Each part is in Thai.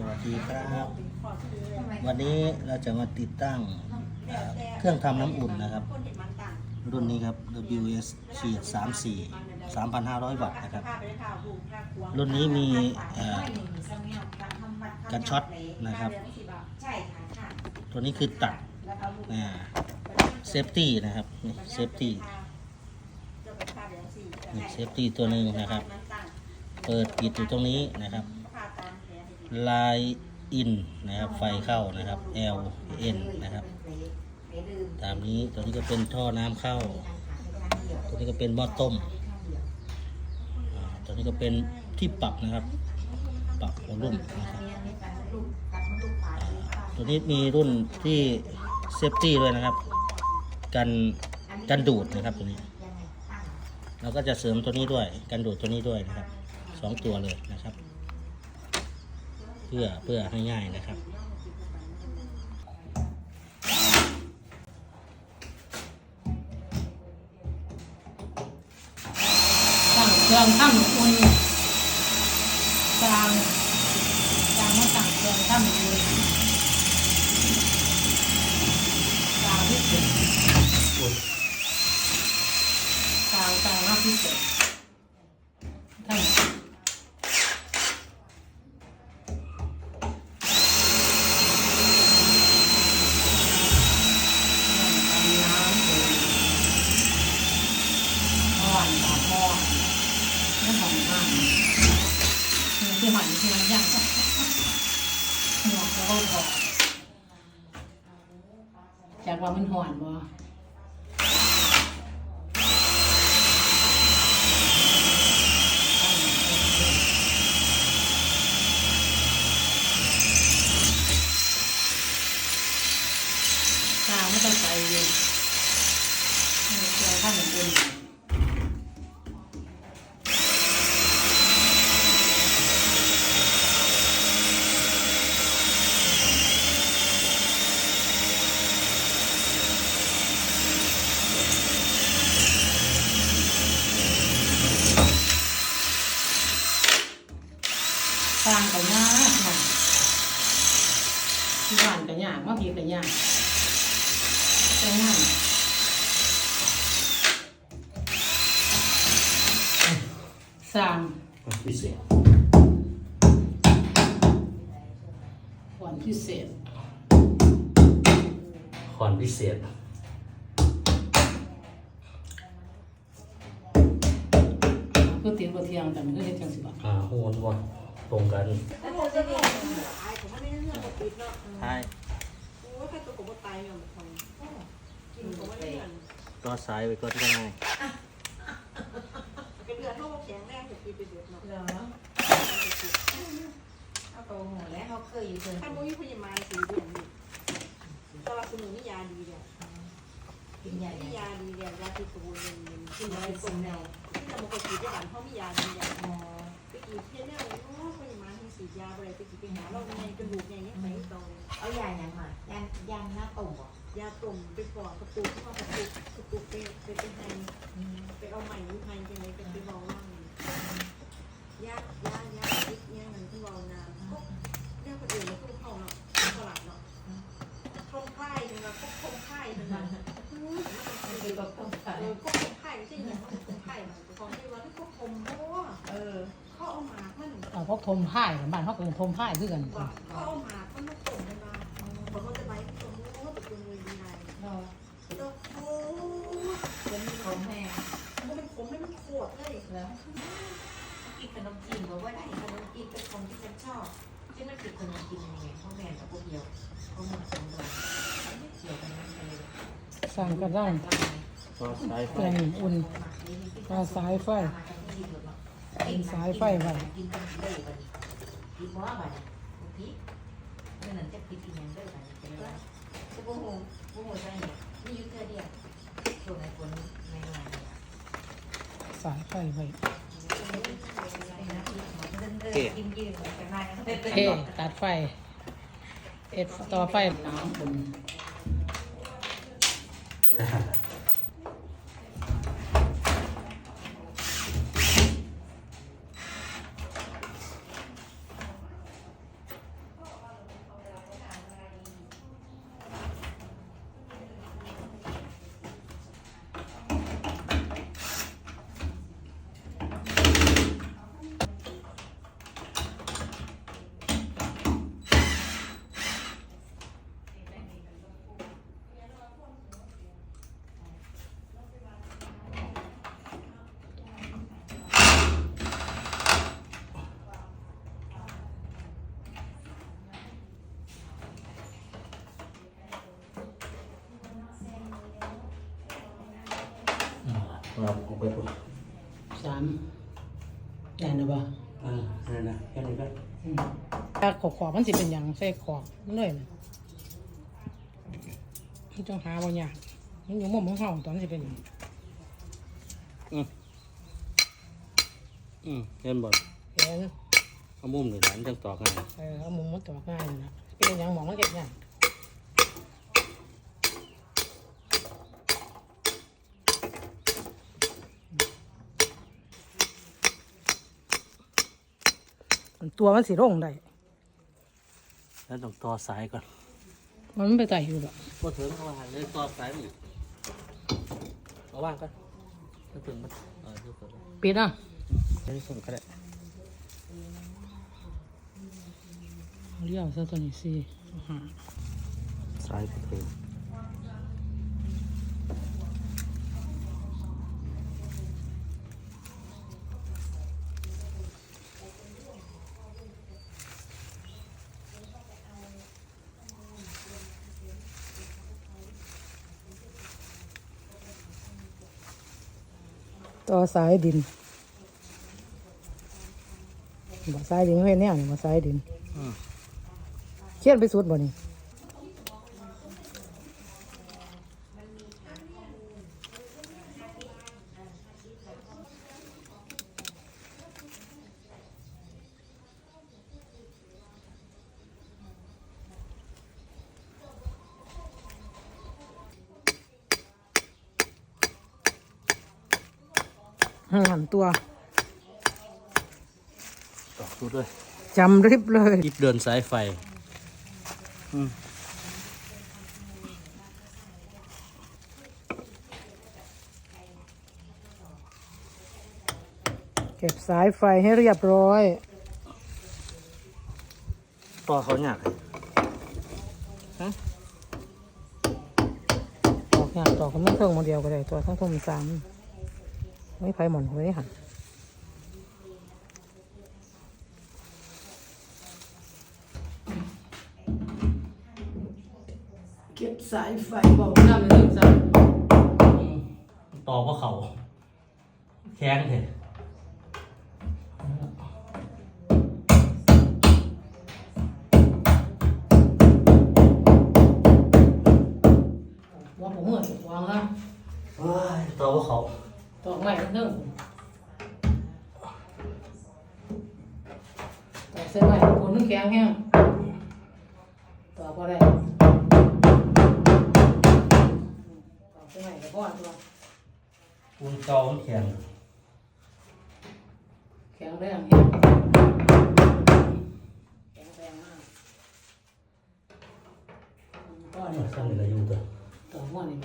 สวัสดีครับ วันนี้เราจะมาติดตั้งเครื่องทำน้ำอุ่นนะครับ รุ่นนี้ครับ WS ขีด34 3,500 วัตต์นะครับ รุ่นนี้มีกันช็อตนะครับ ตัวนี้คือตัดเซฟตี้นะครับเซฟตี้เซฟตี้ตัวหนึ่งนะครับ เปิดปิดอยู่ตรงนี้นะครับ ลายอินนะครับไฟเข้านะครับ L N นะครับ ตามนี้ตัวนี้ก็เป็นท่อน้ำเข้า ตัวนี้ก็เป็นหม้อต้มตัวนี้ก็เป็นที่ปรับนะครับ ปรับวอลลุ่มนะครับตัวนี้มีรุ่นที่เซฟตี้ด้วยนะครับ กันกันดูดนะครับตัวนี้เราก็จะเสริมตัวนี้ด้วย กันดูดตัวนี้ด้วยนะครับสองตัวเลยนะครับ เพื่อเพื่อให้ง่ายนะครับตั้งเครื่องทำอุ่นจางจางมาตั้งเครื่องทำอุ่นจางที่สุดจางจางมากที่สุดทั้งน้ำอุ่นอ่อนต่อพ่อ ไม่หอมมาก คือหอยคือนย่างหัวก็พอจากว่ามันหอนบ่ พิเศษ คือตีนบ่เทียงกันคือเฮ็ดจังสิบ่อ่าโหนวดตรงกันแล้วผมจะเรียนอายผมไม่ได้เรื่องปกปิดเนาะใช่โอ้ยแค่ตัวผมก็ตายเนี่ยมันทำกินผมไม่ได้เงินก็ซ้ายไปก็ที่ข้างในเป็นเดือนเท่าแข็งแรงจะกินไปเดือดเนาะเหรอเอาโตหมดแล้วเขาเคยอยู่เกินถ้ามุ้ยพยาบาลสีเดือนนี่ตลาด คุณหนูนี่ยาดีเนี่ยกินใหญ่นี่ยาดีเนี่ยยาที่ตัวเงินกินอะไรตรงแนวที่เราปกติที่บ้านเขามียาดีเนี่ยอ๋อไปกินเที่ยวเนี่ยโอ้พยาบาลที่สีดยาอะไรไปกินไปหาเราไงกระดูกไงเนี่ยไปตรงเอายาอย่างมายานยานหน้าตุ่มบ่ยาตุ่มไปปอดกระปุกเข้ากระปุกกระปุกไปไปไปให้ไปเอาใหม่ยุไฮไปไหนกันไปบอกว่ายายายากทิศเนี่ยมันที่บอกนานพวกเนี่ยคนอื่นมันก็เข้าเนาะตลาดเนาะทง ไพ่ถึงแบบพวกทงไพ่ถึงแบบคือแบบต้องใส่เออพวกทงไพ่ไม่ใช่อย่างว่าทงไพ่มันของที่ว่าที่พวกทงโบ้เออเขาเอาหมากมันเอาพวกทมพ่ายบ้านเขาก็ทมพ่ายคือกันว่าเขาเอาหมากมันมาต้มกันมาบอกเขาจะไว้ตรงนู้นตรงนี้ดีไงเราแล้วโอ้เป็นของแม่มันเป็นผมไม่มันโคตรเลยแล้วกินขนมจีนบอกว่าได้ขนมจีนเป็นของที่ฉันชอบที่มันติดขนมจีนยังไงพ่อแม่กับพวกเดียวเขาหมดสองดอก เกี่ยวกันนั่นเลยสร้างก็ได้ก็ซ้ายเคไฟรื่องอุ่นก็สายไฟเป็นสายไฟไว้กินกันได้บัดนี้กินบ่บัดนี้พี่นั่นนั่นจะกินอีหยังได้บัดนี้เป็นไรโอ้โหโอ้โหใช่เนี่ยนี่อยู่เท่าเดียวส่วนไอ้คนไม่ไหว สายไฟไว้ กินยืนกันมา เทตัดไฟเอ็ดต่อไฟน้ำ อุ่นเราออกไปปุ๊บสามแน่นหรือเปล่าอ่าอะไรนะแค่นี้ก็ถ้าขอบขอบมันสิเป็นอย่างใส่ขอบมันเลยนะมันต้องหาบางอย่างมันอยู่มุมของเฮาตอนนสิเป็นหยังอืมอืมเห็นบ่เห็นเอามุมหนึ่งหลานจังต่อกันเออเอามุมมันตอกง่ายเลยนะเป็นอย่างหมองมันเก็บง่าย ตัวมันสีร่งได้ แล้วต้องต่อสายก่อน มันไม่ไปไต่อยู่หรอกพอถึงเอาหันเลยต่อสายมันอีกเอาว่างก่อนถ้าถึงมันเออดูก่อนปิดอะไม่ได้ส่งก็ได้เอาเลี้ยวซะตัวนี้สิเอาหาสายไปถึง ต่อสายดินบ่สายดินเขาเห็นเนี่ยนี่บ่สายดินอืมเขียนไปสุดบ่นี่ หันตัว ต่อสุดเลย จำริบเลยยิบเดินสายไฟอืมเก็บสายไฟให้เรียบร้อย ต่อเขาหยาดตอกงานตอกกันไม่เพิ่งโมเดียวก็ได้ ตัวทั้งทุ่มสามไม่ไฟหมอนไว้หัน สายไฟบอกน้ำเลยจ้ะต่อเพราะเขาแข้งเถอะ พอตัวปูนเก่ามันแข็งแข็งแรงแห้งแข็งแรงมากก็เอเนี่อยสั่งอะไรอยู่ตัวต่อหัวนี่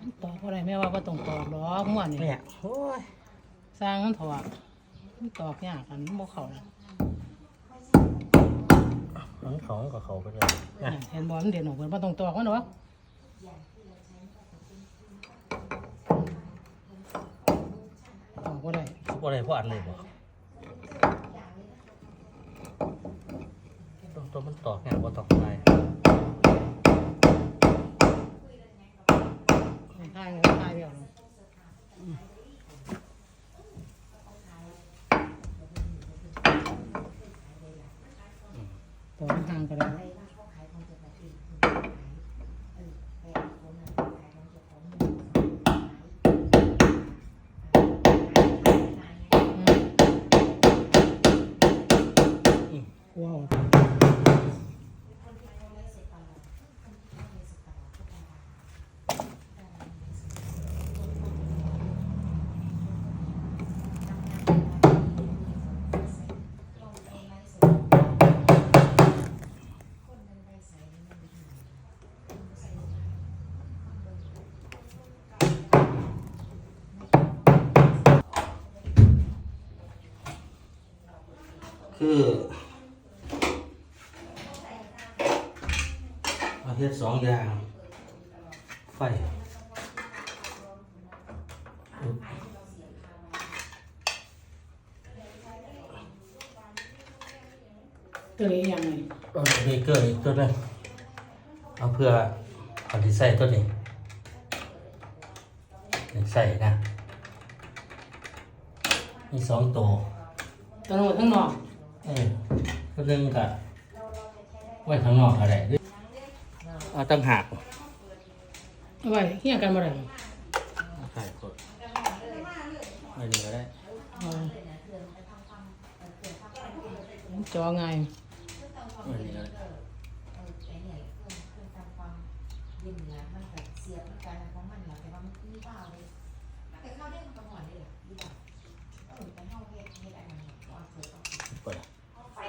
มันตอกอะไรไม่ว่าก็ต้องตอกหรอกหัวนี่เนี่ยโอ้ยสร้างมันถอดมันตอกยากกันมันบ่เข้าเลย มันเขากับเขาไปเลยนะเห็นบอลมันเด่นออกเพิ่นบ่ต้องตอกมันหรอกตอกบ่ได้ทุกอะไรเพราะอันเลยบ่ตัวตัวมันตอกเนี่ยว่าตอกได้ไม่ทายเลยทายเดียวเลยตอกมันห่างกันแล้วว้าว คือเอาเฮ็ดสองอย่าง ไฟปึ๊บ ตัวนี้ยังไง เอาเบเกอร์อีกตัวหนึงเอาเพื่อเอาที่ใส่ตัวนี้นี่ใส่นะมีสองตัว ตัวโน้นทั้งนอก เออตัวหนึงกับไว้ข้างนอกอะไรเอาตั้งหักเอาไว้เฮียกันบ่ได้ใส่กดไม่ดีก็ได้เอาจอไงไม่ดีก็ได้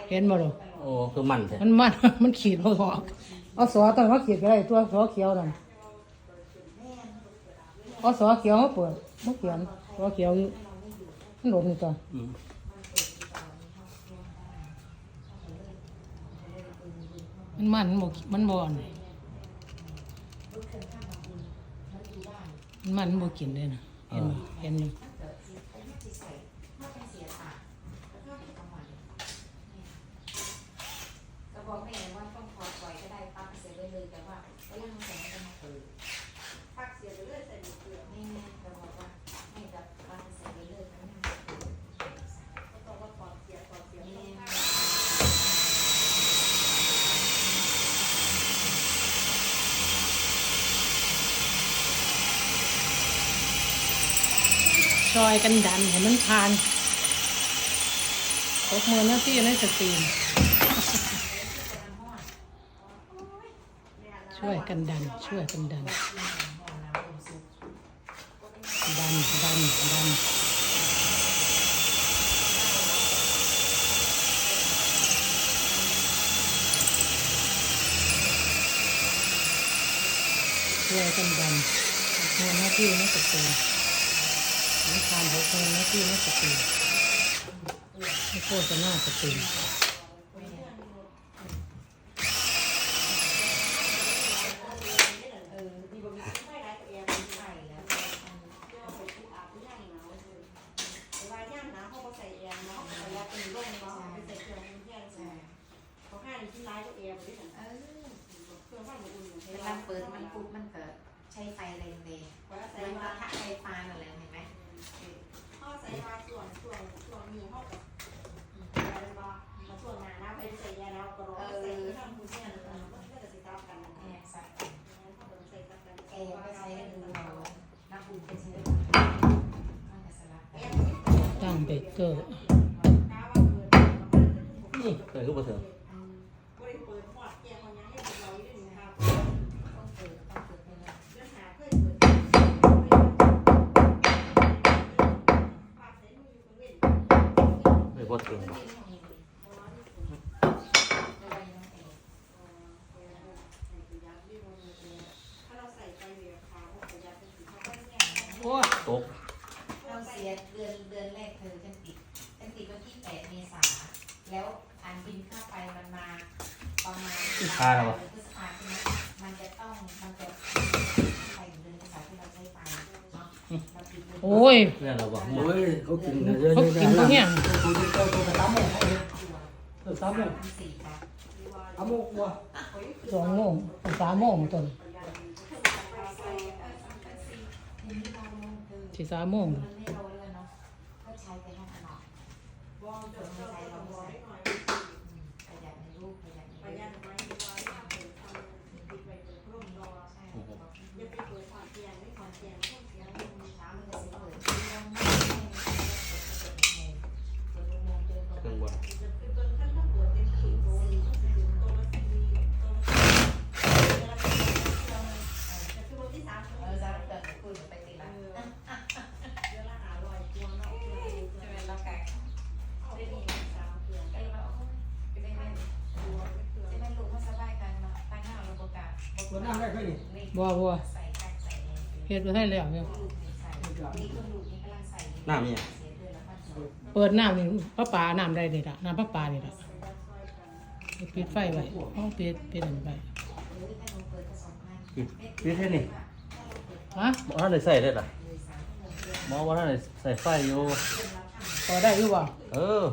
เห็นบ่ล่ะโอ้คือมันแท้มันมัน มันขีดบ่ออกเอาสอตอนว่าขีดก็ได้ตัวสอเขียวนั่นเอาสอเขียวมาเปิดมาเขียนสอเขียวอยู่มันหลบนี่ตัวอืมมันมันมันบ่มันบ่อนมันมันมันบ่กินเลยนะเห็นบ่เห็นอยู่ ก็บอกแม่ว่าต้องถอดปล่อยก็ได้ปักเสียไว้เลยแต่ว่าก็ยังใส่ให้มันเปิด พักเสียไปเรื่อยใส่หมดเกลือ ไม่แม่ก็บอกว่าให้กับปักเสียไว้เลยแต่ไม่ ก็ต้องว่าถอดเสียถอดเสีย แม่ ต้อง แม่ พัก ซอยกันดันให้มันผ่านตกมือหน้าที่ในสตรีมช่วยกันดัน ช่วยกันดัน ดัน ดัน ดันช่วยกันดันตกมือหน้าที่ในสตรีมน้ำตาลหกมือหน้าที่ในสตรีม น่าสตรีมเออมีบางทีไม่ได้ตัวเงใช่แล้วเอาปที่อาบย่างหนาวเลยเวลาย่างนาวเขาก็ใส่แอร์เนาะเวลาเป็นร่มเนาะไปใส่เครื่องมือแย่งใส่เขาให้ที่ร้ายก็แอร์ไปด้วยกันเออเครื่องว่ามันอุ่นเวลาเปิดมันปุ๊บมันเกิดใช้ไฟแรงเลยเพราะใส่มันมาปะทะไฟฟ้านั่นแหละเห็นไหม ขาใส่มาส่วนส่วนส่วนมีเขากับอะไรมามาส่วนหนาน้ำไปใส่ยาแล้วก็ร้อนใส่ทำผู้เชี่ยวชาญมันก็จะติดตามกันแอร์ใส่ใส่กันแอร์ก็ใช้ได้ดูเราน้ำอุ่นก็ใช้ได้มันจะสลับกันตั้งเบเกอร์นี่เคยก็บ่ถึงบ ไม่บ่ถึงถ้าเรเอขาวประหยัดเป็นสีเขาก็แง่โอ้ยตกเราเสียเดือนเดือนแรกเธอฉันติดฉันติดวันที่แปดเมษาแล้วอันบินค่าไฟมันมาประมาณพฤษภาใช่ไหมมันจะต้องมันจะไปเดือนเมษาที่เราใช้ไฟเนาะเราติดเดือน โอ้ยเพื่อนเราบอกหมดโอ้ยเขากินกันเยอะเขากินเขาแห้งเขากินเขาตัวกระตั้มเลยตัวสามโมงสี่ครับสามโมงกว่าสองโมงสามโมงต้นสี่สามโมง วน้ำได้แค่นี้บัวบัวใส่แป้งใส่เนี่ยเฮ็ดไว้ให้แล้วเนี่ยลูกนี่ใส่นี่คนลูกนี่กำลังใส่หน้ามีอะเสียเดือนละพันสองเปิดน้ำนี่พระป่าน้ำได้นี่ละน้ำพระป่านี่ละปิดไฟไว้ห้องปิดปิดอันไปหรือถ้าหนูเปิดก็สองพันปิดปิดแค่นี้ฮะบ่ทันได้ใส่ได้ล่ะเลยสามชั่วโมงเดือนหมอว่าทันได้ใส่ไฟอยู่พอได้หรือเปล่าเออ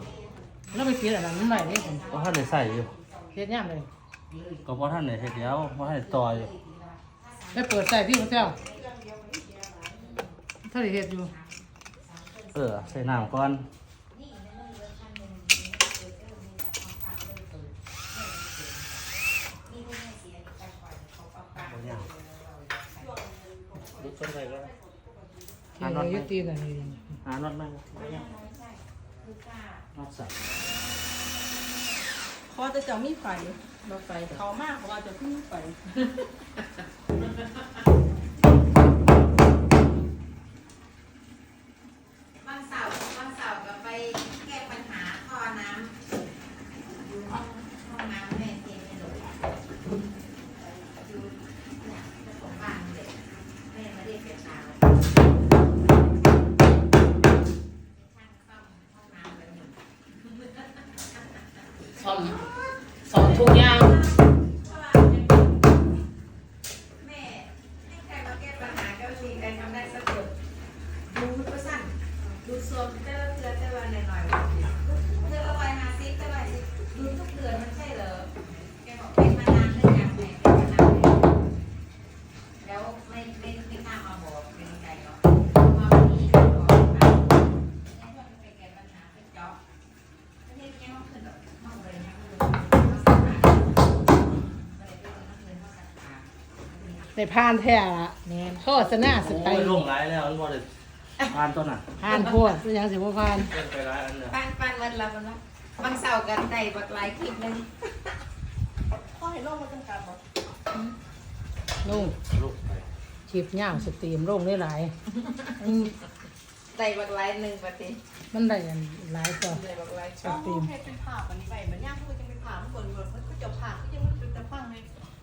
แล้วไปปิดอันนั้นมันไหวได้ผมบ่ทันได้ใส่อยู่เเฮ็ดย่ามเลย ก็เพราะท่านเนี่ยเดียวเพราะท่านได้ต่ออยู่ได้เปิดใส่ที่มันเจ้าถ้าได้เฮ็ดอยู่เออใส่น้ำก่อนลุกขึ้นไปก็ที่เรายึดตีกันนี่หาน็อตไหมน็อตสับพอจะจะมีไฟ รถไฟเขามากเราะว่าจะเพิ่งไป ได้ผ่านแท้ละโฆษณาสไปโอ้ยลงหลายแล้วมันบ่ได้ผ่านต้นน่ะผ่านโพดเป็นหยังสิบ่ผ่านเล่นไปหลายอันเนี่ยปันปันวันละวันละบางเสาร์กันได้บักหลายคลิปหนึงพ่อเห็นโลกมันจำกัดบ่ลงลูกไปคลิปยาวสตรีมลงได้หลายอืมได้บักหลายหนึ่งปฏิมันได้อันหลายตัวได้บักหลายสตรีมเฮ็ดเป็นภาพอันนี้ไปเหมือนย่างเขาจะเป็นภาพเบิ่งแบบเขาจะภาพเขายังมันเป็นแต่ฟังเลย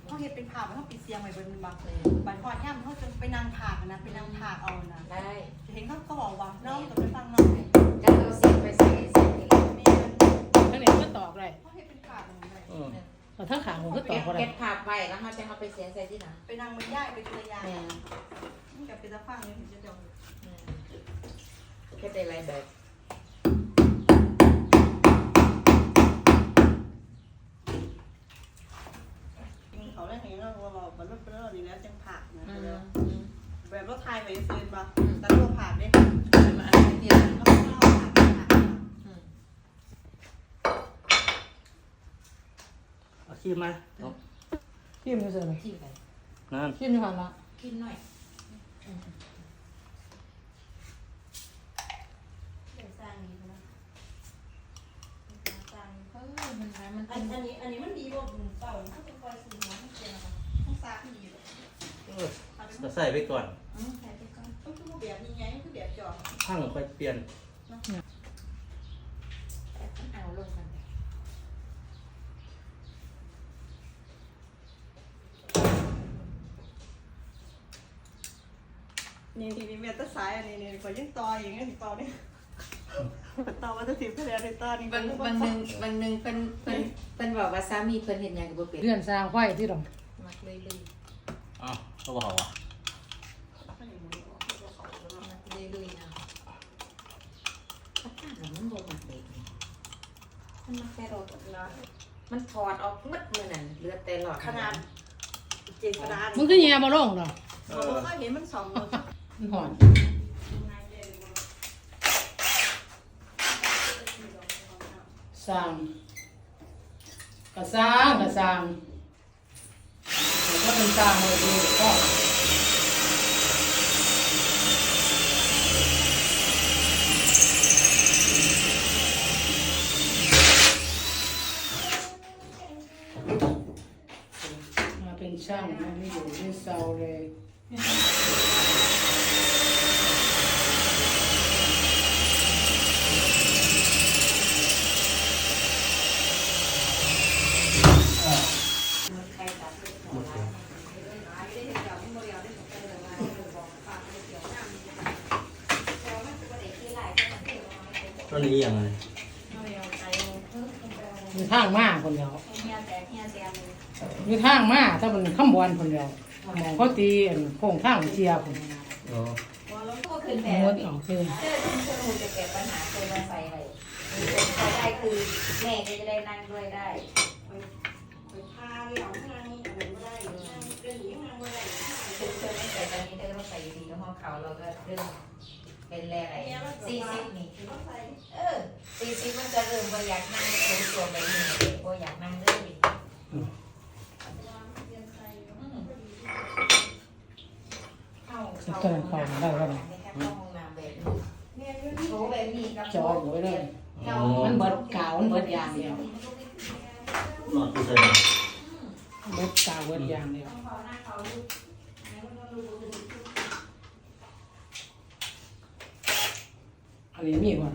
เขาเฮ็ดเป็นภาพแล้วเขาปิดเสียงไว้เบิ่งบักเลยบัดพอย่ำเขาจะไปนั่งถากนะไปนั่งถากเอานะได้เห็นเขาก็บอกว่าน้องจะไปฟังน้องจะเอาเสียงไปใส่เสียงนี่แม่ทั้งนี้ก็ตอบได้เขาเฮ็ดเป็นภาพอย่างนี้เออเอาทั้งขางผมก็ตอบบ่ได้เก็บภาพไว้แล้วเขาจะเอาไปเสียงใส่ที่ไหนไปนั่งมันย่ายไปตัวอย่างแม่มันกับเป็นแต่ฟังเลยถึงจะจบแค่ได้หลายแบบ กินเขาได้เห็นเราเราแบบ รถเป็นรถนี่แล้วจังผักนะแบบรถไทยไปซื้อมาแต่รถผักเนี่ยมาอันนี้เดียวเราไม่เอาผักผักเอาขี้ไหมเอาพิมพ์ซื่อๆที่ไหนนั่นพิมพ์อยู่หั่นละกินหน่อยเดี๋ยวสร้างนี้นะสร้างเออมันร้ายมันอันอันนี้อันนี้มันดีกว่าเก่าถ้าเป็นคอยซื้อมาไม่เจอนะคะต้องซักดี อยู่เออก็ใส่ไปก่อนอืมใส่ไปก่อนต้องคือแบบนี้ไงคือแบบจอดพังค่อยเปลี่ยนเอาลงกันไปนี่ทีนี้เมตาสายอันนี้นี่คอยยังต่ออย่างเงี้ยต่อเนี่ยต่อมาจะสิบคะแนนในต่อนี่บางบางหนึ่งบางหนึ่งเป็นเป็นเป็นบอกว่าสามีเพิ่นเห็นอย่างกับบ่เป็นเลื่อนสร้างไฟที่ดอกมักเลยเลยอ้าว เขาบอกว่ามักเลยเลยนะถ้าตั้งแล้วมันบ่มักเด็กนี่มันมักแต่รถเนาะมันถอดออกหมดมือนั่นเหลือแต่หลอดขนาดเจษดามึงก็แย่บ่ลงดอกเอผมอก็เห็นมันสองเลยมันหอนสร้างกระสร้างกระสร้างแต่ ก็เป็นสร้างเลยดีก็มาเป็นช่างมันไม่อยู่ที่เซาเลย ใครตัดเลยถอดแล้ว ต้นนี้ยังไงมีทางมาคนเดียวเฮียแต่เฮียแต่เลยมีทางมาถ้ามันข้ามบอลคนเดียวหมองเขาตีอันโค้งทางเชียร์คนอ๋อว่าเราก็คือแต่งดออกคือเจอคุณครูจะแก้ปัญหาเคยมาใส่อะไรใส่ได้คือแม่ก็จะได้นั่งด้วยได้ไปพาเดี่ยวนั่งอะไรไม่ได้นั่งเดินหนีนั่งไม่ได้เธอเธอไม่ใส่ตอนนี้เธอต้องใส่ดีแล้วห้องเขาเราก็เริ่ม เป็นแร่อะไรสี่สิบนี่เออสี่สิบมันจะเริ่มว่าอยากนั่งโชว์ตัวแบบนี้ว่าอยากนั่งเรื่อยเข้าเข้าห้องน้ำได้แล้วนะเข้าห้องน้ำแบบนี้โถแบบนี้กับจอยอยู่ไว้เลยเข้ามันเบิดกาวมันเบิดยางเดียวนอนที่เซนเบิดกาวเบิดยางเดียว เขาหน้าเขาลูกอันนี้มีก่อน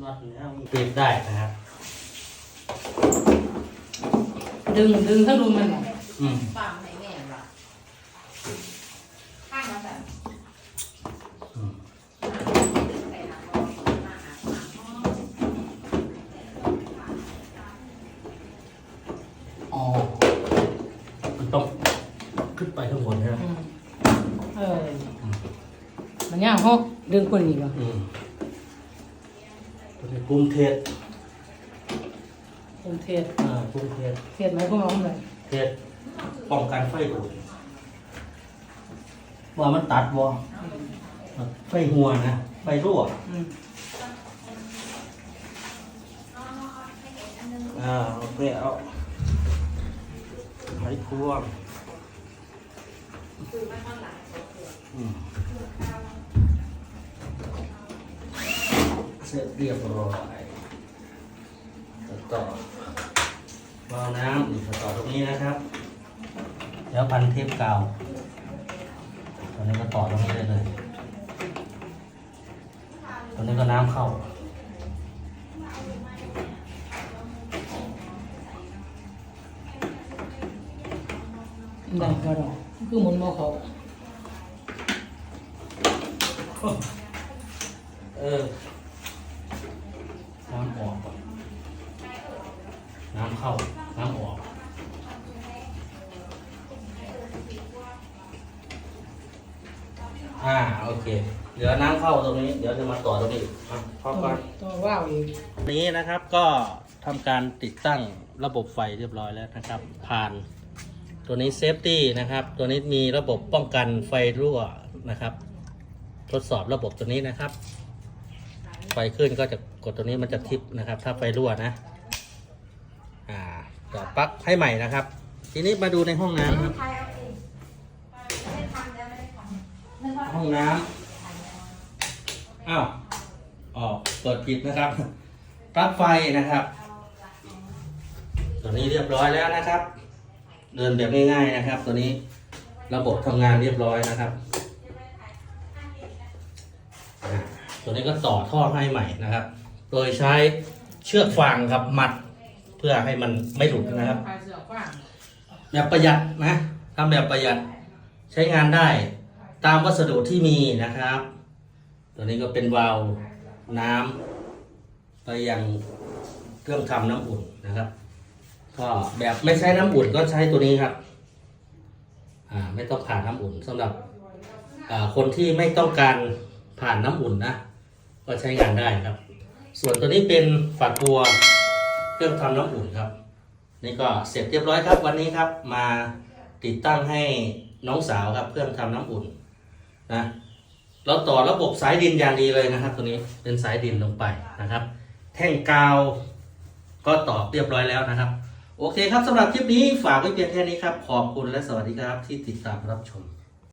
นอนแล้วปิดได้นะครับ ดึงดึงถ้ารุนมันอืมปั๊มให้แม่หรอข้างละแบบอืมใส่หางรอมาหาหางห้องอ๋อมันต้อง ขึ้นไปข้างบนใช่ไหมอืมเออมันย่างฮอกดึงคนนี้ก่อนอืมตัวนี้กรุงเทพกรุงเทศอ่ากรุงเทพเทศไหมพวกน้องเลยเทศป้องกันไฟดูดว่ามันตัดบ่ไฟหัวนะไฟรั่วอืมอ่าโอเคเอาไฟพวง อืมเสร็จเรียบร้อยต่อวาล์วน้ำต่อตรงนี้นะครับ แล้วพันเทปกาวตอนนี้ก็ต่อตรงนี้ได้เลยตอนนี้ก็น้ำเข้าได้ก็ดอ คือหมุนบ่เขาเออน้ำออกก่อนน้ำเข้า น้ำออก อ่า โอเคเหลือน้ำเข้าตรงนี้ เดี๋ยวจะมาต่อตรงนี้อะพอก่อนต้องว่าวอีกนี้นะครับก็ทำการติดตั้งระบบไฟเรียบร้อยแล้วนะครับ ผ่าน ตัวนี้เซฟตี้นะครับ ตัวนี้มีระบบป้องกันไฟรั่วนะครับ ทดสอบระบบตัวนี้นะครับ ไฟขึ้นก็จะกดตัวนี้มันจะทิปนะครับ ถ้าไฟรั่วนะ อ่าต่อปลั๊กให้ใหม่นะครับ ทีนี้มาดูในห้องน้ำครับ ห้องน้ำอ้าวออกเปิดผิดนะครับปลั๊กไฟนะครับตัวนี้เรียบร้อยแล้วนะครับ เดินแบบง่ายๆนะครับ ตัวนี้ระบบทำงานเรียบร้อยนะครับ ตัวนี้ก็ต่อท่อให้ใหม่นะครับ โดยใช้เชือกฟางครับมัดเพื่อให้มันไม่หลุดนะครับ แบบประหยัดนะทำแบบประหยัดใช้งานได้ตามวัสดุที่มีนะครับ ตัวนี้ก็เป็นวาล์วน้ำไปยังเครื่องทำน้ำอุ่นนะครับ ก็แบบไม่ใช้น้ำอุ่นก็ใช้ตัวนี้ครับ อ่า ไม่ต้องผ่านน้ำอุ่นสำหรับอ่าคนที่ไม่ต้องการผ่านน้ำอุ่นนะ ก็ใช้งานได้ครับ ส่วนตัวนี้เป็นฝักบัวเครื่องทำน้ำอุ่นครับ นี่ก็เสร็จเรียบร้อยครับ วันนี้ครับมาติดตั้งให้น้องสาวครับ เครื่องทำน้ำอุ่นนะเราต่อระบบสายดินอย่างดีเลยนะครับ ตัวนี้เป็นสายดินลงไปนะครับ แท่งกาวก็ตอบเรียบร้อยแล้วนะครับ โอเคครับสำหรับคลิปนี้ฝากไว้เพียงแค่นี้ครับ ขอบคุณและสวัสดีครับที่ติดตามรับชม